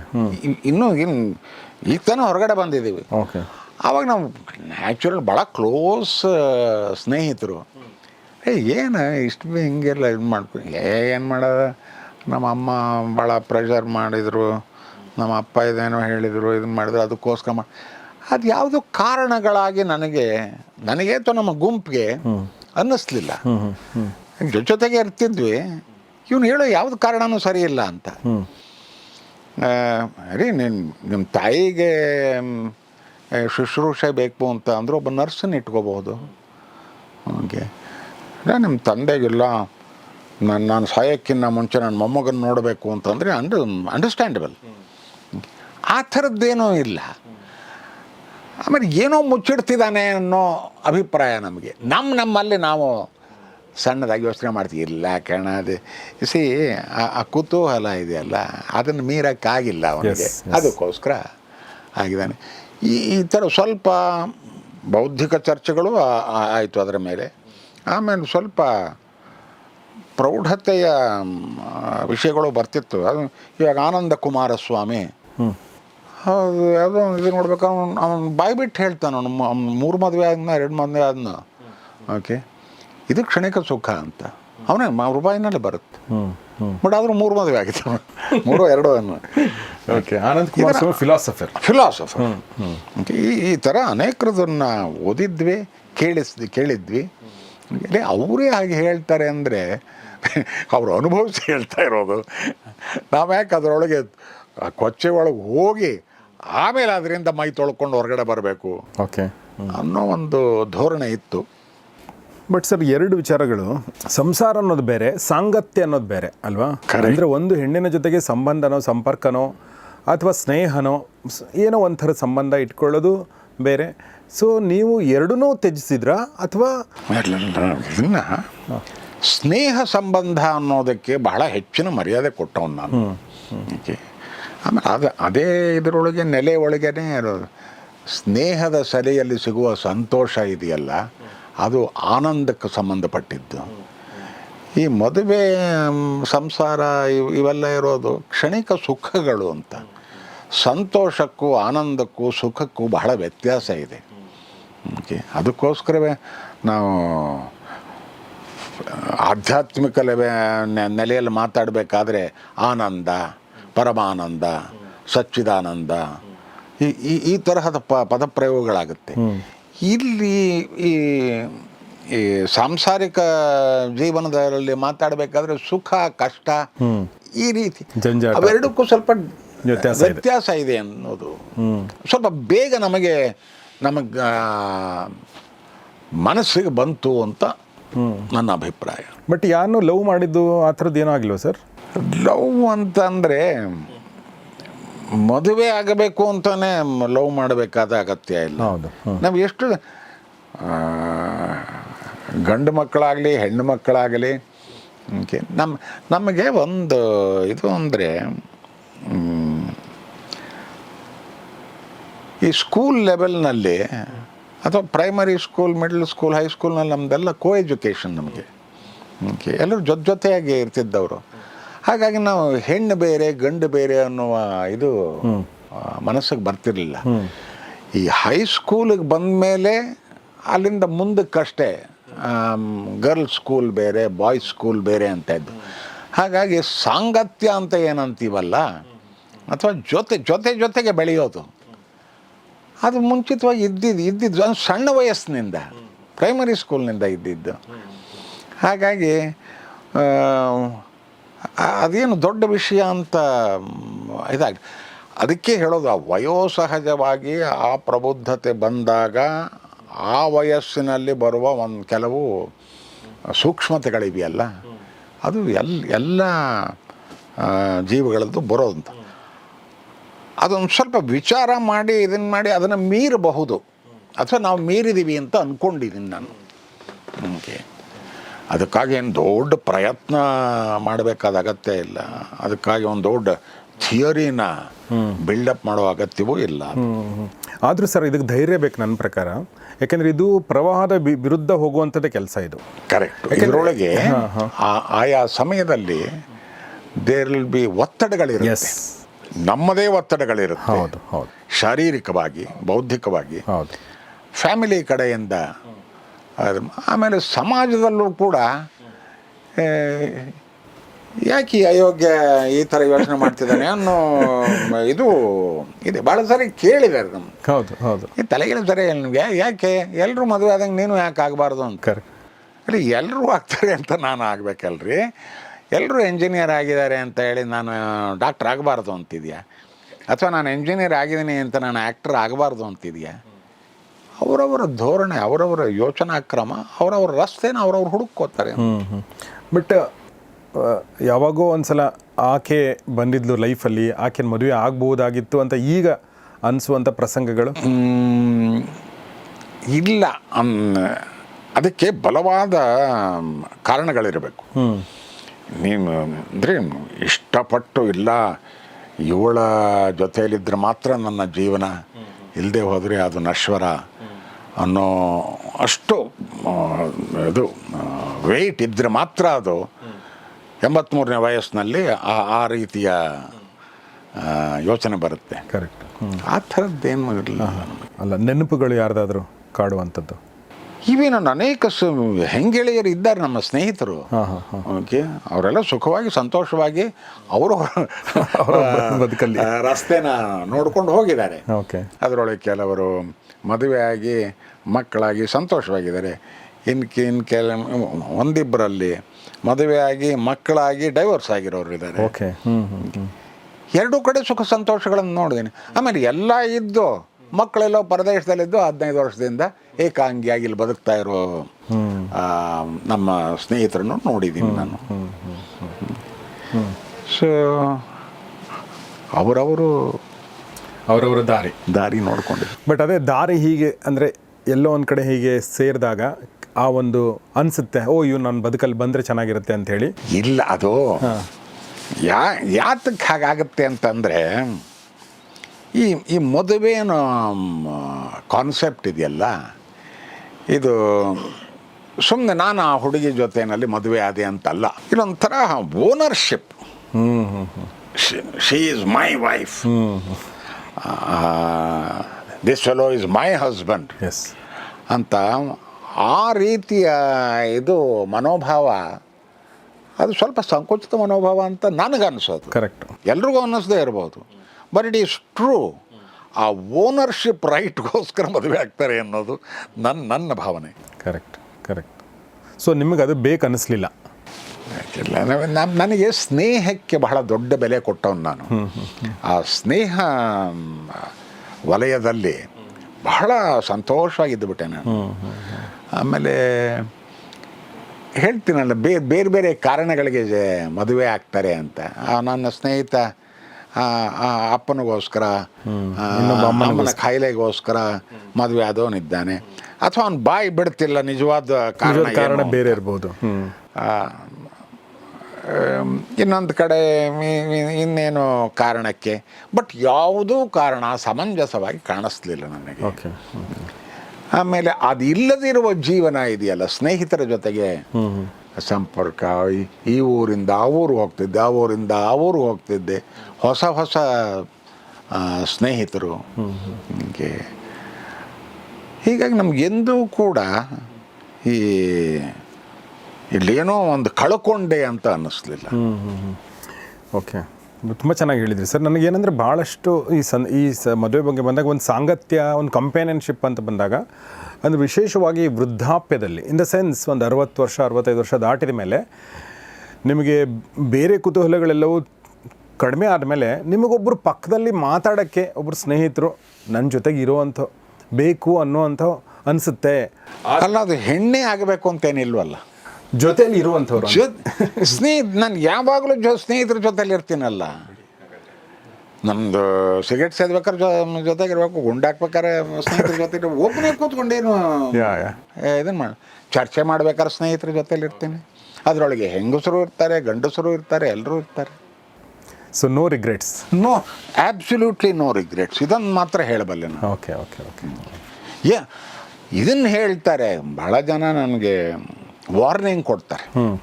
Speaker 2: ಇನ್ನೂ ಇನ್ನು ಈಗ ತಾನೇ ಹೊರಗಡೆ ಬಂದಿದ್ದೀವಿ.
Speaker 1: ಓಕೆ.
Speaker 2: ಆವಾಗ ನಾವು ನ್ಯಾಚುರಲ್ ಭಾಳ ಕ್ಲೋಸ್ ಸ್ನೇಹಿತರು. ಏ ಏನು ಇಷ್ಟು ಬಿ ಹಿಂಗೆಲ್ಲ ಇದು ಮಾಡ್ಕೊ ಏ ಏನು ಮಾಡೋದ? ನಮ್ಮ ಅಮ್ಮ ಭಾಳ ಪ್ರೆಷರ್ ಮಾಡಿದರು. ನಮ್ಮ ಅಪ್ಪ ಇದೇನೋ ಹೇಳಿದರು ಇದನ್ನು ಮಾಡಿದ್ರು ಅದಕ್ಕೋಸ್ಕರ ಮಾಡಿ ಅದು ಯಾವುದೋ ಕಾರಣಗಳಾಗಿ ನನಗೆ ನನಗೆ ಅಥವಾ ನಮ್ಮ ಗುಂಪಿಗೆ ಅನ್ನಿಸ್ಲಿಲ್ಲ. ಜೊತೆಗೆ ಇರ್ತಿದ್ವಿ. ಇವನು ಹೇಳೋ ಯಾವುದು ಕಾರಣನೂ ಸರಿ ಇಲ್ಲ ಅಂತ.
Speaker 1: ಅರೇ
Speaker 2: ನೀನು ರೀ ನಿಮ್ಮ ತಾಯಿಗೆ ಶುಶ್ರೂಷೆ ಬೇಕು ಅಂತ ಅಂದರೆ ಒಬ್ಬ ನರ್ಸನ್ನ ಇಟ್ಕೋಬಹುದು ಓಕೆ ನಿಮ್ಮ ತಂದೆಗಿಲ್ಲ. ನಾನು ನಾನು ಸಾಯೋಕ್ಕಿಂತ ಮುಂಚೆ ನನ್ನ ಮೊಮ್ಮಗನ ನೋಡಬೇಕು ಅಂತಂದರೆ ಅಂಡರ್ ಅಂಡರ್ಸ್ಟ್ಯಾಂಡಬಲ್ ಆ ಥರದ್ದೇನೂ ಇಲ್ಲ. ಆಮೇಲೆ ಏನೋ ಮುಚ್ಚಿಡ್ತಿದ್ದಾನೆ ಅನ್ನೋ ಅಭಿಪ್ರಾಯ ನಮಗೆ. ನಮ್ಮ ನಮ್ಮಲ್ಲಿ ನಾವು ಸಣ್ಣದಾಗಿ ಯೋಚನೆ ಮಾಡ್ತೀವಿ ಇಲ್ಲ ಕಣ ಅದು. ಸಿ ಆ ಕುತೂಹಲ ಇದೆಯಲ್ಲ ಅದನ್ನು ಮೀರೋಕ್ಕಾಗಿಲ್ಲ ಅವನಿಗೆ. ಅದಕ್ಕೋಸ್ಕರ ಆಗಿದ್ದಾನೆ. ಈ ಈ ಥರ ಸ್ವಲ್ಪ ಬೌದ್ಧಿಕ ಚರ್ಚೆಗಳು ಆಯಿತು ಅದರ ಮೇಲೆ. ಆಮೇಲೆ ಸ್ವಲ್ಪ ಪ್ರೌಢತೆಯ ವಿಷಯಗಳು ಬರ್ತಿತ್ತು. ಅದು ಇವಾಗ ಆನಂದ ಕುಮಾರಸ್ವಾಮಿ. ಹೌದು ಯಾವುದೋ ಇದು ನೋಡ್ಬೇಕು. ಅವ್ನು ಅವ್ನು ಬಾಯಿ ಬಿಟ್ಟು ಹೇಳ್ತಾನೆ ಅವನು ಅವ್ನು ಮೂರು ಮದುವೆ ಆದ್ನ ಎರಡು ಮದುವೆ ಆದ್ನ. ಓಕೆ ಇದು ಕ್ಷಣಿಕ ಸುಖ ಅಂತ. ಅವನೇ ರೂಪಾಯಿನಲ್ಲಿ ಬರುತ್ತೆ. ಬಟ್ ಆದರೂ ಮೂರು ಮದುವೆ ಆಗಿತ್ತು. ಮೂರು ಎರಡು ಅನ್ನು.
Speaker 1: Okay Anand Kumar Swamy philosopher
Speaker 2: philosopher ಈ ಈ ಥರ ಅನೇಕರದನ್ನು ಓದಿದ್ವಿ ಕೇಳಿಸ್ ಕೇಳಿದ್ವಿ. ಇಲ್ಲಿ ಅವರೇ ಹಾಗೆ ಹೇಳ್ತಾರೆ ಅಂದರೆ ಅವರು ಅನುಭವಿಸಿ ಹೇಳ್ತಾ ಇರೋದು. ನಾವು ಯಾಕೆ ಅದರೊಳಗೆ ಕೊಚ್ಚೆ ಒಳಗೆ ಹೋಗಿ ಆಮೇಲೆ ಅದರಿಂದ ಮೈ ತೊಳ್ಕೊಂಡು ಹೊರಗಡೆ ಬರಬೇಕು
Speaker 1: ಓಕೆ
Speaker 2: ಅನ್ನೋ ಒಂದು ಧೋರಣೆ ಇತ್ತು.
Speaker 1: ಬಟ್ ಸರ್ ಎರಡು ವಿಚಾರಗಳು. ಸಂಸಾರ ಅನ್ನೋದು ಬೇರೆ ಸಾಂಗತ್ಯ ಅನ್ನೋದು ಬೇರೆ ಅಲ್ವಾ? ಅಂದರೆ ಒಂದು ಹೆಣ್ಣಿನ ಜೊತೆಗೆ ಸಂಬಂಧನೋ ಸಂಪರ್ಕನೋ ಅಥವಾ ಸ್ನೇಹನೋ ಏನೋ ಒಂಥರ ಸಂಬಂಧ ಇಟ್ಕೊಳ್ಳೋದು ಬೇರೆ. ಸೊ ನೀವು ಎರಡನ್ನೂ ತ್ಯಜಿಸಿದ್ರಾ? ಅಥವಾ
Speaker 2: ಇದನ್ನ ಸ್ನೇಹ ಸಂಬಂಧ ಅನ್ನೋದಕ್ಕೆ ಬಹಳ ಹೆಚ್ಚಿನ ಮರ್ಯಾದೆ ಕೊಟ್ಟವನು ನಾನು. ಓಕೆ. ಆಮೇಲೆ ಅದು ಅದೇ ಇದರೊಳಗೆ ನೆಲೆ ಒಳಗೇನೆ ಸ್ನೇಹದ ಸೆಲೆಯಲ್ಲಿ ಸಿಗುವ ಸಂತೋಷ ಇದೆಯಲ್ಲ? ಅದು ಆನಂದಕ್ಕೆ ಸಂಬಂಧಪಟ್ಟಿದ್ದು. ಈ ಮದುವೆ ಸಂಸಾರ ಇವ್- ಇವೆಲ್ಲ ಇರೋದು ಕ್ಷಣಿಕ ಸುಖಗಳು ಅಂತ. ಸಂತೋಷಕ್ಕೂ ಆನಂದಕ್ಕೂ ಸುಖಕ್ಕೂ ಬಹಳ ವ್ಯತ್ಯಾಸ ಇದೆ. ಓಕೆ, ಅದಕ್ಕೋಸ್ಕರವೇ ನಾವು, ಆಧ್ಯಾತ್ಮಿಕ ನೆಲೆಯಲ್ಲಿ ಮಾತಾಡಬೇಕಾದ್ರೆ ಆನಂದ, ಪರಮಾನಂದ, ಸಚ್ಚಿದಾನಂದ, ಈ ಈ ತರಹದ ಪ, ಪದಪ್ರಯೋಗಗಳಾಗುತ್ತೆ. ಇಲ್ಲಿ ಈ ಈ ಸಾಂಸಾರಿಕ ಜೀವನದಲ್ಲಿ ಮಾತಾಡಬೇಕಾದ್ರೆ ಸುಖ ಕಷ್ಟ ಈ ರೀತಿ. ಅವೆರಡಕ್ಕೂ ಸ್ವಲ್ಪ
Speaker 1: ವ್ಯತ್ಯಾಸ ಇದೆ.
Speaker 2: ವ್ಯತ್ಯಾಸ ಇದೆ ಅನ್ನೋದು. ಸ್ವಲ್ಪ ಬೇಗ ನಮಗೆ ನಮಗೆ ಮನಸ್ಸಿಗೆ ಬಂತು ಅಂತ ನನ್ನ ಅಭಿಪ್ರಾಯ.
Speaker 1: ಬಟ್ ಯಾರನ್ನೂ ಲವ್ ಮಾಡಿದ್ದು ಆ ಥರದ್ದು ಏನೂ ಆಗಿಲ್ವ ಸರ್
Speaker 2: ಲವ್ ಅಂತಂದರೆ ಮದುವೆ ಆಗಬೇಕು ಅಂತಾನೆ ಲವ್ ಮಾಡಬೇಕಾದ ಅಗತ್ಯ ಇಲ್ಲ.
Speaker 1: ಹೌದು
Speaker 2: ನಾವು ಎಷ್ಟು ಗಂಡು ಮಕ್ಕಳಾಗಲಿ ಹೆಣ್ಣು ಮಕ್ಕಳಾಗಲಿ ಓಕೆ ನಮ್ಮ ನಮಗೆ ಒಂದು ಇದು ಅಂದರೆ ಈ ಸ್ಕೂಲ್ ಲೆವೆಲ್ನಲ್ಲಿ ಅಥವಾ ಪ್ರೈಮರಿ ಸ್ಕೂಲ್ ಮಿಡ್ಲ್ ಸ್ಕೂಲ್ ಹೈಸ್ಕೂಲ್ನಲ್ಲಿ ನಮ್ಮದೆಲ್ಲ ಕೋ ಎಜುಕೇಷನ್ ನಮಗೆ. ಓಕೆ ಎಲ್ಲರೂ ಜೊತೆ ಜೊತೆಯಾಗಿ ಇರ್ತಿದ್ದವರು. ಹಾಗಾಗಿ ನಾವು ಹೆಣ್ಣು ಬೇರೆ ಗಂಡು ಬೇರೆ ಅನ್ನುವ ಇದು ಮನಸ್ಸಿಗೆ ಬರ್ತಿರ್ಲಿಲ್ಲ. ಈ ಹೈಸ್ಕೂಲಿಗೆ ಬಂದ ಮೇಲೆ ಅಲ್ಲಿಂದ ಮುಂದಕ್ಕಷ್ಟೇ ಗರ್ಲ್ಸ್ ಸ್ಕೂಲ್ ಬೇರೆ ಬಾಯ್ಸ್ ಸ್ಕೂಲ್ ಬೇರೆ ಅಂತ ಇದ್ದು. ಹಾಗಾಗಿ ಸಾಂಗತ್ಯ ಅಂತ ಏನಂತೀವಲ್ಲ ಅಥವಾ ಜೊತೆ ಜೊತೆ ಜೊತೆಗೆ ಬೆಳೆಯೋದು. ಅದು ಮುಂಚಿತವಾಗಿ ಇದ್ದಿದ್ದು ಇದ್ದಿದ್ದು ಅದು ಸಣ್ಣ ವಯಸ್ಸಿನಿಂದ ಪ್ರೈಮರಿ ಸ್ಕೂಲ್ನಿಂದ ಇದ್ದಿದ್ದು. ಹಾಗಾಗಿ ಅದೇನು ದೊಡ್ಡ ವಿಷಯ ಅಂತ ಇದಾಗಿ ಅದಕ್ಕೆ ಹೇಳೋದು, ಆ ವಯೋಸಹಜವಾಗಿ ಆ ಪ್ರಬುದ್ಧತೆ ಬಂದಾಗ ಆ ವಯಸ್ಸಿನಲ್ಲಿ ಬರುವ ಒಂದು ಕೆಲವು ಸೂಕ್ಷ್ಮತೆಗಳಿವೆಯಲ್ಲ, ಅದು ಎಲ್, ಎಲ್ಲ ಜೀವಿಗಳದ್ದು ಬರೋದಂತ. ಅದೊಂದು ಸ್ವಲ್ಪ ವಿಚಾರ ಮಾಡಿ ಇದನ್ನು ಮಾಡಿ ಅದನ್ನು ಮೀರಬಹುದು. ಅಥವಾ ನಾವು ಮೀರಿದ್ದೀವಿ ಅಂತ ಅಂದ್ಕೊಂಡಿದ್ದೀನಿ ನಾನು. ಓಕೆ. ಅದಕ್ಕಾಗಿ ಏನು ದೊಡ್ಡ ಪ್ರಯತ್ನ ಮಾಡಬೇಕಾದ ಅಗತ್ಯ ಇಲ್ಲ. ಅದಕ್ಕಾಗಿ ಒಂದು ದೊಡ್ಡ ಥಿಯರಿನ ಬಿಲ್ಡಪ್ ಮಾಡೋ ಅಗತ್ಯವೂ ಇಲ್ಲ
Speaker 1: ಆದರೂ ಸರ್ ಇದಕ್ಕೆ ಧೈರ್ಯ ಬೇಕು ನನ್ನ ಪ್ರಕಾರ. ಯಾಕೆಂದರೆ ಇದು ಪ್ರವಾಹದ ವಿರುದ್ಧ ಹೋಗುವಂಥದ್ದೇ ಕೆಲಸ ಇದು.
Speaker 2: ಕರೆಕ್ಟ್ ಇದರೊಳಗೆ ಆ- ಆಯಾ ಸಮಯದಲ್ಲಿ ದೇರ್ ವಿಲ್ ಬಿ ಒತ್ತಡಗಳಿರುತ್ತೆ. ನಮ್ಮದೇ ಒತ್ತಡಗಳಿರುತ್ತೆ.
Speaker 1: ಹೌದು ಹೌದು.
Speaker 2: ಶಾರೀರಿಕವಾಗಿ ಬೌದ್ಧಿಕವಾಗಿ
Speaker 1: ಹೌದು.
Speaker 2: ಫ್ಯಾಮಿಲಿ ಕಡೆಯಿಂದ ಅದು ಆಮೇಲೆ ಸಮಾಜದಲ್ಲೂ ಕೂಡ ಯಾಕೆ ಅಯೋಗ್ಯ ಈ ಥರ ಯೋಚನೆ ಮಾಡ್ತಿದ್ದಾನೆ ಅನ್ನೋ ಇದು ಇದೆ. ಭಾಳ ಸರಿ ಕೇಳಿದ್ದಾರೆ ನಮ್ಮ
Speaker 1: ಹೌದು ಹೌದು.
Speaker 2: ಈ ತಲೆಗಿನ ಸರಿ ನಿಮಗೆ. ಯಾಕೆ? ಎಲ್ಲರೂ ಮದುವೆ ಆದಂಗೆ ನೀನು ಯಾಕೆ ಆಗಬಾರ್ದು ಅಂತ?
Speaker 1: ಕರೆ
Speaker 2: ಅಲ್ಲಿ ಎಲ್ಲರೂ ಆಗ್ತಾರೆ ಅಂತ ನಾನು ಆಗಬೇಕಲ್ರಿ. ಎಲ್ಲರೂ ಎಂಜಿನಿಯರ್ ಆಗಿದ್ದಾರೆ ಅಂತ ಹೇಳಿ ನಾನು ಡಾಕ್ಟ್ರ್ ಆಗಬಾರ್ದು ಅಂತಿದೆಯಾ? ಅಥವಾ ನಾನು ಎಂಜಿನಿಯರ್ ಆಗಿದ್ದೀನಿ ಅಂತ ನಾನು ಆ್ಯಕ್ಟರ್ ಆಗಬಾರ್ದು ಅಂತಿದ್ಯಾ? ಅವರವರ ಧೋರಣೆ ಅವರವರ ಯೋಚನಾ ಕ್ರಮ ಅವರವರ ರಸ್ತೆನ ಅವರವ್ರು ಹುಡುಕೋತಾರೆ
Speaker 1: ಬಟ್ ಯಾವಾಗೋ ಒಂದ್ಸಲ ಆಕೆ ಬಂದಿದ್ಲು ಲೈಫಲ್ಲಿ ಆಕೆನ ಮದುವೆ ಆಗ್ಬೋದಾಗಿತ್ತು ಅಂತ ಈಗ ಅನಿಸುವಂಥ ಪ್ರಸಂಗಗಳು?
Speaker 2: ಇಲ್ಲ. ಅದಕ್ಕೆ ಬಲವಾದ ಕಾರಣಗಳಿರಬೇಕು.
Speaker 1: ನೀವು
Speaker 2: ನೀನು ಅಂದರೆ ಇಷ್ಟಪಟ್ಟು ಇಲ್ಲ ಇವಳ ಜೊತೆಯಲ್ಲಿದ್ದರೆ ಮಾತ್ರ ನನ್ನ ಜೀವನ ಇಲ್ಲದೆ ಹೋದರೆ ಅದು ನಶ್ವರ. ಅನ್ನೋ ಅಷ್ಟು ಇದು ವೆಯ್ಟ್ ಇದ್ದರೆ ಮಾತ್ರ ಅದು. ಎಂಬತ್ತ್ಮೂರನೇ ವಯಸ್ಸಿನಲ್ಲಿ ಆ ಆ ರೀತಿಯ ಯೋಚನೆ ಬರುತ್ತೆ.
Speaker 1: ಕರೆಕ್ಟ್
Speaker 2: ಆ ಥರದ್ದೇನು ಇರಲಿಲ್ಲ.
Speaker 1: ಅಲ್ಲ ನೆನಪುಗಳು ಯಾರ್ದಾದ್ರು ಕಾಡುವಂಥದ್ದು?
Speaker 2: ಇವೇ ನನ್ನ ಅನೇಕ ಹೆಂಗೆಳೆಯರು ಇದ್ದಾರೆ ನಮ್ಮ ಸ್ನೇಹಿತರು. ಓಕೆ ಅವರೆಲ್ಲ ಸುಖವಾಗಿ ಸಂತೋಷವಾಗಿ ಅವರು (laughs)
Speaker 1: ಬದುಕಲ್ಲಿ.
Speaker 2: ರಸ್ತೆನ ನೋಡ್ಕೊಂಡು ಹೋಗಿದ್ದಾರೆ.
Speaker 1: ಓಕೆ.
Speaker 2: ಅದರೊಳಗೆ ಕೆಲವರು ಮದುವೆಯಾಗಿ ಮಕ್ಕಳಾಗಿ ಸಂತೋಷವಾಗಿದ್ದಾರೆ. ಇನ್ನು ಇನ್ ಕೆಲ ಒಂದಿಬ್ಬರಲ್ಲಿ ಮದುವೆಯಾಗಿ ಮಕ್ಕಳಾಗಿ ಡೈವರ್ಸ್ ಆಗಿರೋರು ಇದ್ದಾರೆ.
Speaker 1: ಓಕೆ.
Speaker 2: ಎರಡೂ ಕಡೆ ಸುಖ ಸಂತೋಷಗಳನ್ನು ನೋಡಿದ್ದೀನಿ ಆಮೇಲೆ ಎಲ್ಲ ಇದ್ದು ಮಕ್ಕಳೆಲ್ಲೋ ಪರದೇಶದಲ್ಲಿದ್ದು ಹದಿನೈದು ವರ್ಷದಿಂದ ಏಕಾಂಗಿಯಾಗಿ ಇಲ್ಲಿ ಬದುಕ್ತಾ ಇರೋ ನಮ್ಮ ಸ್ನೇಹಿತರನ್ನು ನೋಡಿದ್ದೀನಿ ನಾನು. ಸೊ ಅವರವರು
Speaker 1: ಅವರವರ ದಾರಿ.
Speaker 2: ದಾರಿ ನೋಡ್ಕೊಂಡಿದ್ರು.
Speaker 1: ಬಟ್ ಅದೇ ದಾರಿ ಹೀಗೆ ಅಂದರೆ ಎಲ್ಲೋ ಒಂದು ಕಡೆ ಹೀಗೆ ಸೇರಿದಾಗ ಆ ಒಂದು ಅನಿಸುತ್ತೆ ಓ ಇವ್ ನನ್ನ ಬದುಕಲ್ಲಿ ಬಂದರೆ ಚೆನ್ನಾಗಿರುತ್ತೆ ಅಂತ ಹೇಳಿ.
Speaker 2: ಇಲ್ಲ ಅದು ಯಾ ಯಾತಕ್ಕೆ ಹಾಗಾಗುತ್ತೆ ಅಂತಂದರೆ ಈ ಈ ಮದುವೆನೋ ಕಾನ್ಸೆಪ್ಟ್ ಇದೆಯಲ್ಲ ಇದು ಸುಮ್ಮನೆ ನಾನು ಆ ಹುಡುಗಿ ಜೊತೆಯಲ್ಲಿ ಮದುವೆ ಆದೆ ಅಂತಲ್ಲ ಇದೊಂಥರ ownership she is my wife this fellow is my husband
Speaker 1: yes
Speaker 2: ಅಂತ ಆ ರೀತಿಯ ಇದು ಮನೋಭಾವ ಅದು ಸ್ವಲ್ಪ ಸಂಕುಚಿತ ಮನೋಭಾವ ಅಂತ ನನಗನ್ಸೋದು.
Speaker 1: ಕರೆಕ್ಟ್
Speaker 2: ಎಲ್ರಿಗೂ ಅನ್ನಿಸ್ದೇ ಇರ್ಬೋದು. ಬಟ್ ಇಟ್ ಈಸ್ ಟ್ರೂ ಆ ಓನರ್ಶಿಪ್ ರೈಟ್ಗೋಸ್ಕರ ಮದುವೆ ಆಗ್ತಾರೆ ಅನ್ನೋದು ನನ್ನ ನನ್ನ ಭಾವನೆ.
Speaker 1: ಕರೆಕ್ಟ್ ಕರೆಕ್ಟ್ ಸೊ ನಿಮಗೆ ಅದು
Speaker 2: ಬೇಕನ್ನಿಸ್ಲಿಲ್ಲ. ನನಗೆ ಸ್ನೇಹಕ್ಕೆ ಬಹಳ ದೊಡ್ಡ ಬೆಲೆ ಕೊಟ್ಟವನು ನಾನು. ಆ ಸ್ನೇಹ ವಲಯದಲ್ಲಿ ಬಹಳ ಸಂತೋಷವಾಗಿದ್ದುಬಿಟ್ಟೆ ನಾನು. ಆಮೇಲೆ ಹೇಳ್ತೀನಲ್ಲ ಬೇರೆ ಬೇರೆ ಬೇರೆ ಕಾರಣಗಳಿಗೆ ಮದುವೆ ಆಗ್ತಾರೆ ಅಂತ. ನನ್ನ ಸ್ನೇಹಿತ ಆ, ಅಪ್ಪನಿಗೋಸ್ಕರ ಅಮ್ಮನ ಕಾಯಿಲೆಗೋಸ್ಕರ ಮದುವೆ ಆದವನಿದ್ದಾನೆ. ಅಥವಾ ಅವ್ನು ಬಾಯಿ ಬಿಡ್ತಿಲ್ಲ ನಿಜವಾದ ಕಾರಣ
Speaker 1: ಕಾರಣ ಬೇರೆ. ಇರ್ಬೋದು.
Speaker 2: ಇನ್ನೊಂದು ಕಡೆ ಇನ್ನೇನು ಕಾರಣಕ್ಕೆ? ಬಟ್ ಯಾವುದೂ ಕಾರಣ ಸಮಂಜಸವಾಗಿ ಕಾಣಿಸ್ಲಿಲ್ಲ ನನಗೆ.
Speaker 1: ಓಕೆ
Speaker 2: ಆಮೇಲೆ ಅದಿಲ್ಲದಿರುವ ಜೀವನ ಇದೆಯಲ್ಲ ಸ್ನೇಹಿತರ ಜೊತೆಗೆ. ಸಂಪರ್ಕ. ಈ- ಈ ಊರಿಂದ ಆ ಊರು ಹೋಗ್ತಿದ್ದೆ, ಆ ಊರಿಂದ ಆ ಊರು ಹೋಗ್ತಿದ್ದೆ. ಹೊಸ ಹೊಸ ಸ್ನೇಹಿತರು. ಹೀಗೆ. ಹೀಗಾಗಿ ನಮಗೆಂದೂ ಕೂಡ ಈ ಇಲ್ಲೇನೋ ಒಂದು ಕಳ್ಕೊಂಡೆ ಅಂತ ಅನ್ನಿಸ್ಲಿಲ್ಲ.
Speaker 1: ಓಕೆ. ತುಂಬ ಚೆನ್ನಾಗಿ ಹೇಳಿದ್ರಿ. ಸರ್, ನನಗೇನೆಂದರೆ ಭಾಳಷ್ಟು ಈ ಸನ್, ಈ ಸ, ಮದುವೆ ಬಗ್ಗೆ ಬಂದಾಗ ಒಂದು ಸಾಂಗತ್ಯ, ಒಂದು ಕಂಪೇನಿಯನ್ಶಿಪ್ ಅಂತ ಬಂದಾಗ, ಅಂದರೆ ವಿಶೇಷವಾಗಿ ವೃದ್ಧಾಪ್ಯದಲ್ಲಿ ಇನ್ ದ ಸೆನ್ಸ್ ಒಂದು ಅರವತ್ತು ವರ್ಷ, ಅರವತ್ತೈದು ವರ್ಷ ದಾಟಿದ ಮೇಲೆ, ನಿಮಗೆ ಬೇರೆ ಕುತೂಹಲಗಳೆಲ್ಲವೂ ಕಡಿಮೆ ಆದಮೇಲೆ ನಿಮಗೊಬ್ಬರು ಪಕ್ಕದಲ್ಲಿ ಮಾತಾಡೋಕ್ಕೆ ಒಬ್ಬರು ಸ್ನೇಹಿತರು ನನ್ನ ಜೊತೆಗೆ ಇರೋವಂಥ, ಬೇಕು ಅನ್ನೋವಂಥ ಅನಿಸುತ್ತೆ.
Speaker 2: ಅಲ್ಲ, ಅದು ಹೆಣ್ಣೆ ಆಗಬೇಕು ಅಂತೇನಿಲ್ವಲ್ಲ
Speaker 1: ಜೊತೆಲಿ ಇರುವಂಥವ್ರು
Speaker 2: ಜೊ ಸ್ನೇಹಿತ ನಾನು ಯಾವಾಗಲೂ ಜೊ ಸ್ನೇಹಿತರ ಜೊತೆಲಿ ಇರ್ತೀನಲ್ಲ ನಮ್ಮದು ಸಿಗರೇಟ್ ಸೇದ್ಬೇಕಾದ್ರೆ ಜೊ ಜೊತೆಗಿರ್ಬೇಕು ಗುಂಡಾಕ್ಬೇಕಾದ್ರೆ ಸ್ನೇಹಿತರ ಜೊತೆ ಒಬ್ಬನೇ ಕೂತ್ಕೊಂಡೇನು ಇದನ್ನು ಮಾಡಿ ಚರ್ಚೆ ಮಾಡ್ಬೇಕಾದ್ರೆ ಸ್ನೇಹಿತರ ಜೊತೆಲಿ ಇರ್ತೀನಿ ಅದರೊಳಗೆ ಹೆಂಗಸರು ಇರ್ತಾರೆ ಗಂಡಸರು ಇರ್ತಾರೆ ಎಲ್ಲರೂ ಇರ್ತಾರೆ.
Speaker 1: So no regrets
Speaker 2: no absolutely no regrets ಇದನ್ನು ಮಾತ್ರ ಹೇಳಬಲ್ಲೆ ನಾನು.
Speaker 1: ಓಕೆ ಓಕೆ ಓಕೆ
Speaker 2: ಯಾ ಇದನ್ನು ಹೇಳ್ತಾರೆ ಭಾಳ ಜನ ನನಗೆ ವಾರ್ನಿಂಗ್ ಕೊಡ್ತಾರೆ.
Speaker 1: ಹ್ಮ್.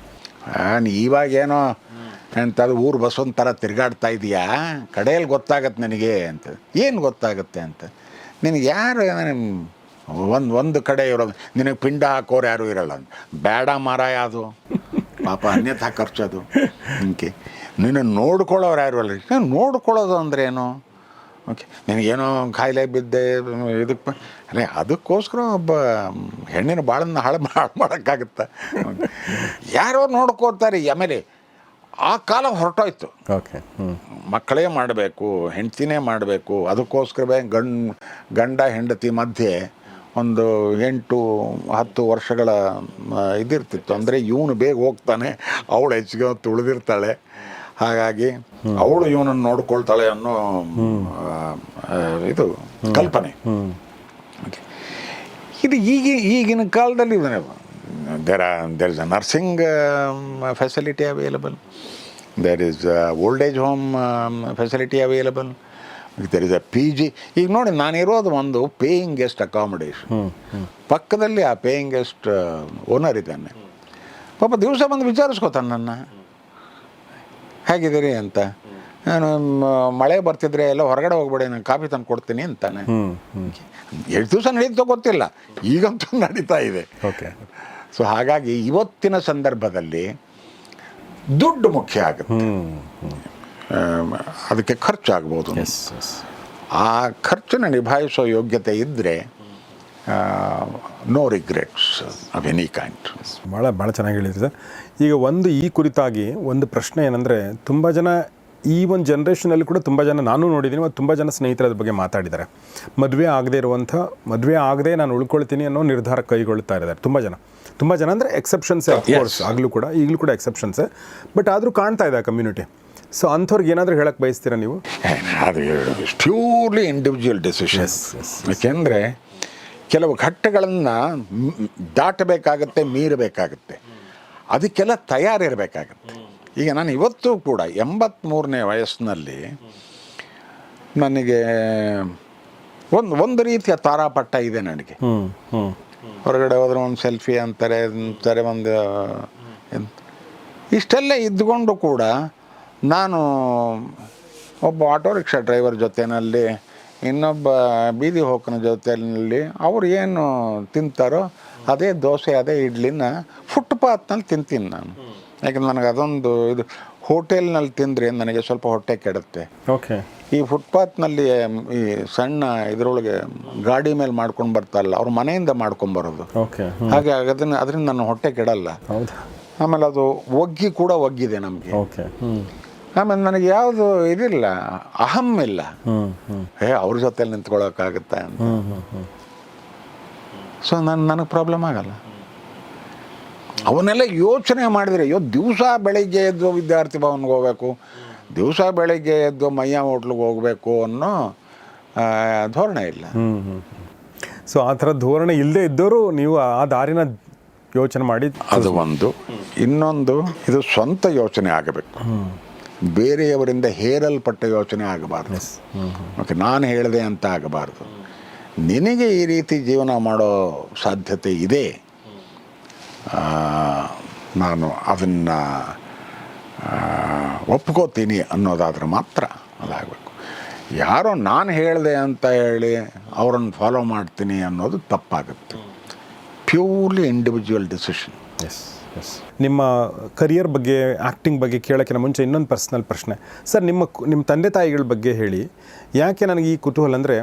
Speaker 2: ನೀ ಇವಾಗೇನೋ ಎಂಥದ್ದು ಊರು ಬಸ್ಸೊಂದು ಥರ ತಿರುಗಾಡ್ತಾ ಇದೀಯಾ? ಕಡೆಯಲ್ಲಿ ಗೊತ್ತಾಗತ್ತೆ ನನಗೆ ಅಂತ. ಏನು ಗೊತ್ತಾಗುತ್ತೆ ಅಂತ? ನಿನಗೆ ಯಾರು ಒಂದು ಒಂದು ಕಡೆ ಇರೋದು ನಿನಗೆ ಪಿಂಡ ಹಾಕೋರು ಯಾರೂ ಇರಲ್ಲ ಬೇಡ ಮಾರಾಯ ಅದು. ಪಾಪ ಅನ್ಯಥಾ ಖರ್ಚದು (laughs) ಹಿಂಗೆ. ನಿನ್ನ ನೋಡ್ಕೊಳ್ಳೋರು ಯಾರು ಅಲ್ಲ ನೋಡ್ಕೊಳ್ಳೋದು ನೋಡ್ಕೊಳ್ಳೋದು ಅಂದ್ರೇನು ಓಕೆ. ನಿನಗೇನೋ ಕಾಯಿಲೆ ಬಿದ್ದೆ ಇದಕ್ಕೆ ಅಲ್ಲೇ ಅದಕ್ಕೋಸ್ಕರ ಒಬ್ಬ ಹೆಣ್ಣಿನ ಬಾಳನ್ನ ಹಾಳು ಹಾಳು ಮಾಡೋಕ್ಕಾಗುತ್ತೆ? ಯಾರೋ ನೋಡ್ಕೋತಾರೆ ಆಮೇಲೆ ಆ ಕಾಲ ಹೊರಟೋಯ್ತು.
Speaker 1: ಓಕೆ. ಹ್ಞೂ
Speaker 2: ಮಕ್ಕಳೇ ಮಾಡಬೇಕು ಹೆಂಡ್ತಿನೇ ಮಾಡಬೇಕು ಅದಕ್ಕೋಸ್ಕರವೇ ಗಂಡ ಗಂಡ ಹೆಂಡತಿ ಮಧ್ಯೆ ಒಂದು ಎಂಟು ಹತ್ತು ವರ್ಷಗಳ ಇದಿರ್ತಿತ್ತು. ಅಂದರೆ ಇವನು ಬೇಗ ಹೋಗ್ತಾನೆ ಅವಳು ಹೆಚ್ಚಿಗೆ ಹೊತ್ತು ಉಳಿದಿರ್ತಾಳೆ ಹಾಗಾಗಿ ಅವಳು ಇವನನ್ನು ನೋಡ್ಕೊಳ್ತಾಳೆ ಅನ್ನೋ ಇದು ಕಲ್ಪನೆ. ಇದು ಈಗ ಈಗಿನ ಕಾಲದಲ್ಲಿ there there is a nursing facility available there is old age home facility available there is a P G ಈಗ ನೋಡಿ ನಾನಿರೋದು ಒಂದು ಪೇಯಿಂಗ್ ಗೆಸ್ಟ್ ಅಕಾಮಿಡೇಷನ್ ಪಕ್ಕದಲ್ಲಿ ಆ ಪೇಯಿಂಗ್ ಗೆಸ್ಟ್ ಓನರ್ ಇದ್ದಾನೆ. ಪಾಪ ದಿವಸ ಬಂದು ವಿಚಾರಿಸ್ಕೋತಾನೆ ನನ್ನ ಹೇಗಿದ್ದೀರಿ ಅಂತ. ನಾನು ಮಳೆ ಬರ್ತಿದ್ರೆ ಎಲ್ಲ ಹೊರಗಡೆ ಹೋಗ್ಬೇಡಿ ನಾನು ಕಾಫಿ ತಂದು ಕೊಡ್ತೀನಿ ಅಂತಾನೆ. ಎಷ್ಟು ದಿವಸ ನಡೀತೋ ಗೊತ್ತಿಲ್ಲ. ಈಗಂತೂ ನಡೀತಾ ಇದೆ.
Speaker 1: ಓಕೆ.
Speaker 2: ಸೊ ಹಾಗಾಗಿ ಇವತ್ತಿನ ಸಂದರ್ಭದಲ್ಲಿ ದುಡ್ಡು ಮುಖ್ಯ ಆಗುತ್ತೆ. ಅದಕ್ಕೆ
Speaker 1: ಖರ್ಚು ಆಗ್ಬೋದು
Speaker 2: ಆ ಖರ್ಚನ್ನು ನಿಭಾಯಿಸೋ ಯೋಗ್ಯತೆ ಇದ್ದರೆ no regrets of any kind
Speaker 1: ಭಾಳ ಭಾಳ ಚೆನ್ನಾಗಿ ಹೇಳಿದ್ರಿ ಸರ್. ಈಗ ಒಂದು ಈ ಕುರಿತಾಗಿ ಒಂದು ಪ್ರಶ್ನೆ ಏನಂದರೆ ತುಂಬ ಜನ ಈ ಒಂದು ಜನ್ರೇಷನಲ್ಲಿ ಕೂಡ ತುಂಬ ಜನ ನಾನು ನೋಡಿದ್ದೀನಿ ಮತ್ತು ತುಂಬ ಜನ ಸ್ನೇಹಿತರ ಬಗ್ಗೆ ಮಾತಾಡಿದ್ದಾರೆ. ಮದುವೆ ಆಗದೇ ಇರುವಂಥ ಮದುವೆ ಆಗದೆ ನಾನು ಉಳ್ಕೊಳ್ತೀನಿ ಅನ್ನೋ ನಿರ್ಧಾರ ಕೈಗೊಳ್ತಾ ಇದ್ದಾರೆ ತುಂಬ ಜನ. ತುಂಬ ಜನ ಅಂದರೆ ಎಕ್ಸೆಪ್ಷನ್ಸ್ ಕೋರ್ಸ್ ಆಗಲೂ ಕೂಡ ಈಗಲೂ ಕೂಡ ಎಕ್ಸೆಪ್ಷನ್ಸೇ ಬಟ್ ಆದರೂ ಕಾಣ್ತಾ ಇದೆ ಕಮ್ಯುನಿಟಿ ಸೊ ಅಂಥವ್ರಿಗೆ ಏನಾದರೂ ಹೇಳಕ್ಕೆ ಬಯಸ್ತೀರಾ ನೀವು?
Speaker 2: ಅದು ಪ್ಯೂರ್ಲಿ ಇಂಡಿವಿಜುವಲ್ ಡಿಸಿಷನ್ ಯಾಕೆಂದರೆ ಕೆಲವು ಘಟ್ಟಗಳನ್ನು ದಾಟಬೇಕಾಗತ್ತೆ ಮೀರಬೇಕಾಗತ್ತೆ. ಅದಕ್ಕೆಲ್ಲ ತಯಾರಿರಬೇಕಾಗತ್ತೆ. ಈಗ ನಾನು ಇವತ್ತು ಕೂಡ ಎಂಬತ್ತ್ಮೂರನೇ ವಯಸ್ಸಿನಲ್ಲಿ ನನಗೆ ಒಂದು ಒಂದು ರೀತಿಯ ತಾರಾಪಟ್ಟ ಇದೆ ನನಗೆ. ಹೊರಗಡೆ ಹೋದ್ರೆ ಒಂದು ಸೆಲ್ಫಿ ಅಂತಾರೆ ಅಂತಾರೆ ಒಂದು ಇಷ್ಟೆಲ್ಲ ಇದ್ಕೊಂಡು ಕೂಡ ನಾನು ಒಬ್ಬ ಆಟೋ ರಿಕ್ಷಾ ಡ್ರೈವರ್ ಜೊತೆಯಲ್ಲಿ ಇನ್ನೊಬ್ಬ ಬೀದಿ ಹೋಕನ ಜೊತೆಯಲ್ಲಿ ಅವರು ಏನು ತಿಂತಾರೋ ಅದೇ ದೋಸೆ ಅದೇ ಇಡ್ಲಿನ ಫುಟ್ಪಾತ್ನಲ್ಲಿ ತಿಂತೀನಿ ನಾನು. ಯಾಕಂದ್ರೆ ನನಗೆ ಅದೊಂದು ಇದು ಹೋಟೆಲ್ನಲ್ಲಿ ತಿಂದರೆ ನನಗೆ ಸ್ವಲ್ಪ ಹೊಟ್ಟೆ ಕೆಡುತ್ತೆ.
Speaker 1: ಓಕೆ.
Speaker 2: ಈ ಫುಟ್ಪಾತ್ನಲ್ಲಿ ಈ ಸಣ್ಣ ಇದರೊಳಗೆ ಗಾಡಿ ಮೇಲೆ ಮಾಡ್ಕೊಂಡು ಬರ್ತಾರಲ್ಲ ಅವ್ರ ಮನೆಯಿಂದ ಮಾಡ್ಕೊಂಬರೋದು ಹಾಗೆ ಅದನ್ನ ಅದರಿಂದ ನನ್ನ ಹೊಟ್ಟೆ ಕೆಡಲ್ಲ. ಆಮೇಲೆ ಅದು ಒಗ್ಗಿ ಕೂಡ ಒಗ್ಗಿದೆ ನಮಗೆ. ಆಮೇಲೆ ನನಗೆ ಯಾವುದು ಇದಿಲ್ಲ ಅಹಂ ಇಲ್ಲ. ಹೇ ಅವ್ರ ಜೊತೆಲಿ ನಿಂತ್ಕೊಳ್ಳೋಕ್ಕಾಗುತ್ತಾ ಅಂತ. ಸೊ ನನ್ನ ನನಗೆ ಪ್ರಾಬ್ಲಮ್ ಆಗಲ್ಲ. ಅವನ್ನೆಲ್ಲ ಯೋಚನೆ ಮಾಡಿದರೆ ಅಯ್ಯೋ ದಿವಸ ಬೆಳಿಗ್ಗೆ ಎದ್ದು ವಿದ್ಯಾರ್ಥಿ ಭವನ್ಗೆ ಹೋಗಬೇಕು ದಿವಸ ಬೆಳಿಗ್ಗೆ ಎದ್ದು ಮಯ್ಯ ಹೋಟ್ಲಿಗೆ ಹೋಗಬೇಕು ಅನ್ನೋ ಧೋರಣೆ ಇಲ್ಲ.
Speaker 1: ಹ್ಞೂ ಹ್ಞೂ ಸೊ ಆ ಥರ ಧೋರಣೆ ಇಲ್ಲದೆ ಇದ್ದವರು ನೀವು ಆ ದಾರಿನ ಯೋಚನೆ ಮಾಡಿ
Speaker 2: ಅದು ಒಂದು. ಇನ್ನೊಂದು ಇದು ಸ್ವಂತ ಯೋಚನೆ ಆಗಬೇಕು. ಬೇರೆಯವರಿಂದ ಹೇರಲ್ಪಟ್ಟ ಯೋಚನೆ ಆಗಬಾರ್ದು. ಓಕೆ ನಾನು ಹೇಳಿದೆ ಅಂತ ಆಗಬಾರ್ದು. ನಿನಗೆ ಈ ರೀತಿ ಜೀವನ ಮಾಡೋ ಸಾಧ್ಯತೆ ಇದೆ. ನಾನು ಅದನ್ನು ಒಪ್ಕೋತೀನಿ ಅನ್ನೋದಾದ್ರೆ ಮಾತ್ರ ಅದಾಗಬೇಕು. ಯಾರೋ ನಾನು ಹೇಳಿದೆ ಅಂತ ಹೇಳಿ ಅವರನ್ನು ಫಾಲೋ ಮಾಡ್ತೀನಿ ಅನ್ನೋದು ತಪ್ಪಾಗುತ್ತೆ. Purely individual decision
Speaker 1: yes yes ನಿಮ್ಮ ಕರಿಯರ್ ಬಗ್ಗೆ ಆ್ಯಕ್ಟಿಂಗ್ ಬಗ್ಗೆ ಕೇಳೋಕ್ಕಿಂತ ಮುಂಚೆ ಇನ್ನೊಂದು ಪರ್ಸ್ನಲ್ ಪ್ರಶ್ನೆ. ಸರ್ ನಿಮ್ಮ ನಿಮ್ಮ ತಂದೆ ತಾಯಿಗಳ ಬಗ್ಗೆ ಹೇಳಿ, ಯಾಕೆ ನನಗೆ ಈ ಕುತೂಹಲ ಅಂದರೆ